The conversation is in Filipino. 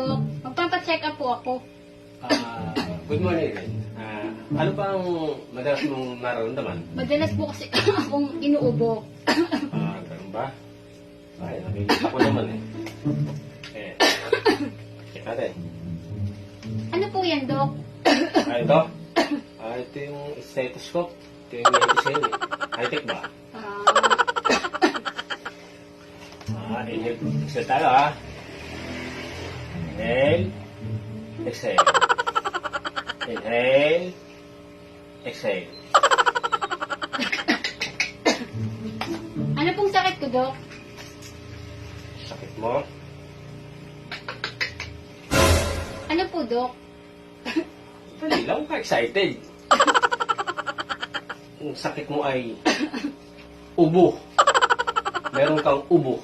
nagpa-check up po ako. Ah, good morning rin. Ah, ano pa ang madalas mong nararamdaman? Madalas po kasi akong inuubo. Ah, ganun ba? Ay, nakikita ko naman eh. Eh, check natin. Ano po yan, Dok? Ah, ito? Ah, ito yung stethoscope. Ito yung medicine eh. High-tech ba? Ah, Ah, inhale. Exhale tayo ah. Inhale. Exhale. Inhale. Exhale. ano pong sakit ko, Dok? Sakit mo. Ano po, Dok? Hindi lang ka excited. Ang sakit mo ay ubo. Meron kang ubo.